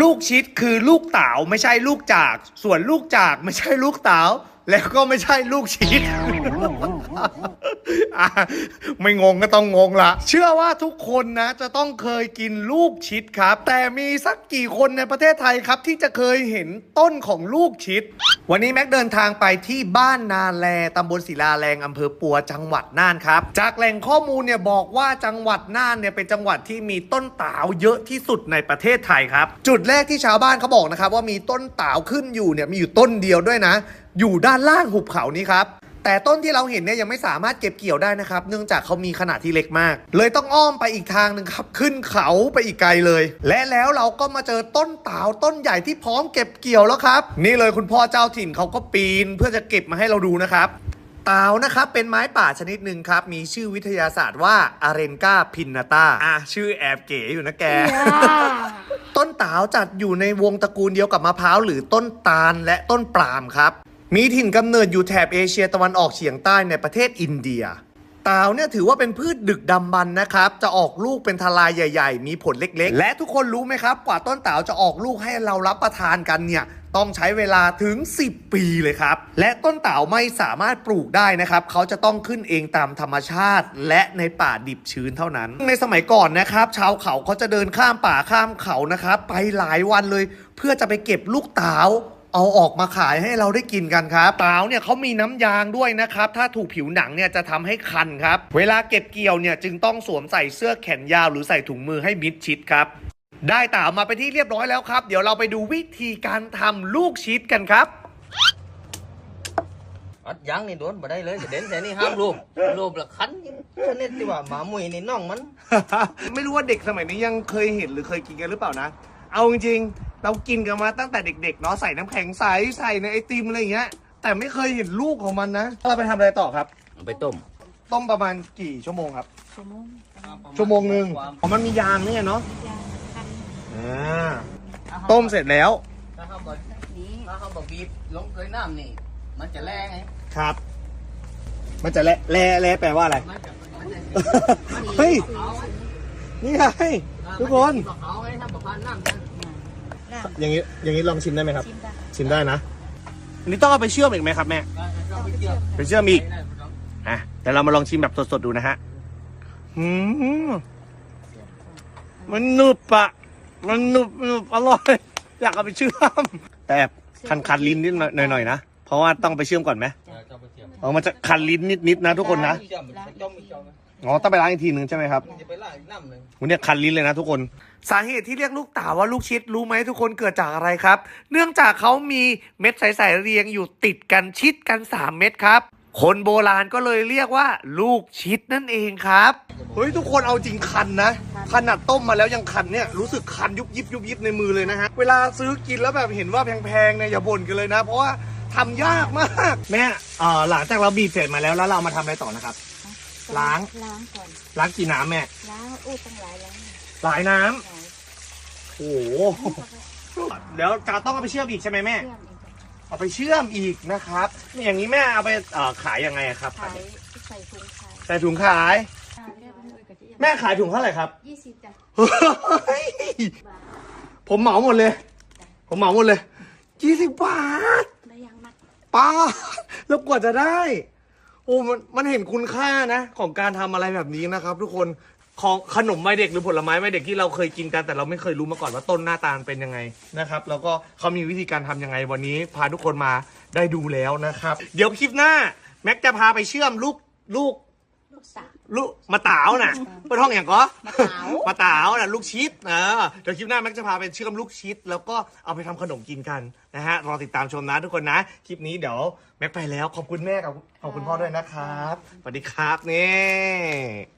ลูกชิดคือลูกเต๋าไม่ใช่ลูกจาก ส่วนลูกจากไม่ใช่ลูกเต๋าแล้วก็ไม่ใช่ลูกชิด ไม่งงก็ต้องงงละ เชื่อว่าทุกคนนะ จะต้องเคยกินลูกชิดครับ แต่มีสักกี่คนในประเทศไทยครับ ที่จะเคยเห็นต้นของลูกชิด วันนี้แม็กเดินทางไปที่บ้านนาแลตำบลศิลาแรงอำเภอปัวจังหวัดน่านครับ จากแหล่งข้อมูลเนี่ยบอกว่าจังหวัดน่านเนี่ยเป็นจังหวัดที่มีต้นตาลเยอะที่สุดในประเทศไทยครับ จุดแรกที่ชาวบ้านเขาบอกนะครับว่ามีต้นตาลขึ้นอยู่เนี่ยมีอยู่ต้นเดียวด้วยนะ อยู่ด้านล่างหุบเขานี้ครับ แต่ต้นที่เราเห็นเนี่ยยังไม่สามารถเก็บเกี่ยวได้นะครับ เนื่องจากเขามีขนาดที่เล็กมาก เลยต้องอ้อมไปอีกทางหนึ่งครับ ขึ้นเขาไปอีกไกลเลย และแล้วเราก็มาเจอต้นตาลต้นใหญ่ที่พร้อมเก็บเกี่ยวแล้วครับ นี่เลยคุณพ่อเจ้าถิ่นเขาก็ปีนเพื่อจะเก็บมาให้เราดูนะครับตาลนะครับเป็นไม้ป่าชนิดหนึ่งครับ มีชื่อวิทยาศาสตร์ว่าอาเรนกาพินนาตาอะชื่อแอบเก๋อยู่นะแก ต้นตาลจัดอยู่ในวงตระกูลเดียวกับมะพร้าวหรือต้นตาลและต้นปาล์มครับ มีถิ่นกำเนิดอยู่แถบเอเชียตะวันออกเฉียงใต้ในประเทศอินเดียตาลเนี่ยถือว่าเป็นพืชดึกดำบรรพ์นะครับ จะออกลูกเป็นทลายใหญ่ ๆ มีผลเล็กๆ และทุกคนรู้ไหมครับ กว่าต้นตาลจะออกลูกให้เรารับประทานกันเนี่ย ต้องใช้เวลาถึง 10 ปีเลยครับ และต้นต๋าไม่สามารถปลูกได้นะครับ เขาจะต้องขึ้นเองตามธรรมชาติ และในป่าดิบชื้นเท่านั้น ในสมัยก่อนนะครับ ชาวเขาเขาจะเดินข้ามป่าข้ามเขานะครับ ไปหลายวันเลย เพื่อจะไปเก็บลูกต๋า เอาออกมาขายให้เราได้กินกันครับเต๋าเนี่ยเขามีน้ำยางด้วยนะครับ ถ้าถูกผิวหนังเนี่ยจะทำให้คันครับ เวลาเก็บเกี่ยวเนี่ยจึงต้องสวมใส่เสื้อแขนยาวหรือใส่ถุงมือให้มิดชิดครับได้เต๋ามาไปนที่เรียบร้อยแล้วครับ เดี๋ยวเราไปดูวิธีการทำลูกชิดกันครับอัดยังนี่โดนบ่ได้เลยเด่นแต่นี่ห้ามรูปรูปละคันชนิดที่ว่าหมามุยนี่น้องมัน ไม่รู้ว่าเด็กสมัยนี้ยังเคยเห็นหรือเคยกินกันหรือเปล่านะ เอาจริงๆ เรากินกันมาตั้งแต่เด็กๆเนาะใส่น้ำแข็งใสใส่ในไอติมอะไรอย่างเงี้ย แต่ไม่เคยเห็นลูกของมันนะเราไปทำอะไรต่อครับ เอาไปต้ม ต้มประมาณกี่ชั่วโมงครับ ชั่วโมงชั่วโมงหนึ่งอ๋อมันมียางเนี่ยเนาะยางคันอ่าต้มเสร็จแล้วถ้าเขาบอกนี้ถ้าเขาบอกบีบลงเกยน้ำนี่ มันจะแรงไงครับ มันจะแลแลแลแปลว่าอะไรมันจะมันจะเฮ้ยเขานี่ไงทุกคน บอกเขาไงถ้าบอกพันน้ำ กันน้ำอย่างนี้อย่างนี้ลองชิมได้ไหมครับ ชิมได้ชิมได้นะ อันนี้ต้องเอาไปเชื่อมอีกไหมครับแม่เราไปเกี่ยวไปเชื่อมอีกอะแต่เรามาลองชิมแบบสดๆดูนะฮะอืมมันหนุบอะมันหนุบหนุบอร่อย อยากเอาไปเชื่อม แต่คันคันๆลิ้นนิดหน่อยหน่อยๆนะ เพราะว่าต้องไปเชื่อมก่อนไหมเราไปเกี่ยวอ๋อมันจะคันลิ้นนิดๆนะทุกคนนะ เกี่ยวมันจะต้มอีกเกี่ยวนะอ๋อต้องไปล้างอีกทีหนึ่งใช่ไหมครับมันจะไปล่างอีกน้ำหนึ่งวันนี้คันลิ้นเลยนะทุกคน สาเหตุที่เรียกลูกเต๋าว่าลูกชิดรู้ไหมทุกคนเกิดจากอะไรครับ เนื่องจากเขามีเม็ดใสๆเรียงอยู่ติดกันชิดกัน 3 เม็ดครับ คนโบราณก็เลยเรียกว่าลูกชิดนั่นเองครับ เฮ้ยทุกคนเอาจริงคันนะขนาดต้มมาแล้วยังคันเนี่ยรู้สึกคันยุบยิบยุบยิบในมือเลยนะฮะเวลาซื้อกินแล้วแบบเห็นว่าแพงๆเนี่ยอย่าบ่นกันเลยนะ เพราะว่าทำยากมาก แม่เอ่อหลังจากเราบีบเสร็จมาแล้วแล้วเรามาทำอะไรต่อนะครับ ล้าง ล้างก่อน ล้างกี่น้ำแม่ ล้างอู้ตั้งหลายล้างหลายน้ำหลายโอ้โหเดี๋ยวจะต้องเอาไปเชื่อมอีกใช่ไหมแม่ เชื่อมอีกเอาไปเชื่อมอีกนะครับนี่อย่างนี้แม่เอาไปเอ่อขายยังไงอะครับขายใส่ถุงขายใส่ถุงขายอ่าเรียกว่าเอ้ยกะทิแม่ขายถุงเท่าไหร่ครับ ยี่สิบจ้ะเฮ้ยผมเหมาหมดเลย ผมเหมาหมดเลยยี่สิบบาท ได้ยังมัดป้าดแล้วกว่าจะได้ โอ้มันมันเห็นคุณค่านะ ของการทำอะไรแบบนี้นะครับ ทุกคนของขนมไม้เด็กหรือผลไม้ไม้เด็กที่เราเคยกินกันแต่เราไม่เคยรู้มาก่อนว่าต้นหน้าตาเป็นยังไงนะครับ แล้วก็เขามีวิธีการทำยังไงวันนี้พาทุกคนมาได้ดูแล้วนะครับ เดี๋ยวคลิปหน้า แม็กจะพาไปเชื่อมลูกลูก ลูกสาว ลูกมาตาวน่ะเพื่อท้องอย่างก็มะต๋าวมาตาวน่ะลูกชิดนะเดี๋ยวคลิปหน้าแม็กจะพาไปเชื่อมลูกชิด แล้วก็เอาไปทำขนมกินกันนะฮะรอติดตามชมนะทุกคนนะ คลิปนี้เดี๋ยวแม็กไปแล้วขอบคุณแม่กับขอบคุณพ่อด้วยนะครับสวัสดีครับนี่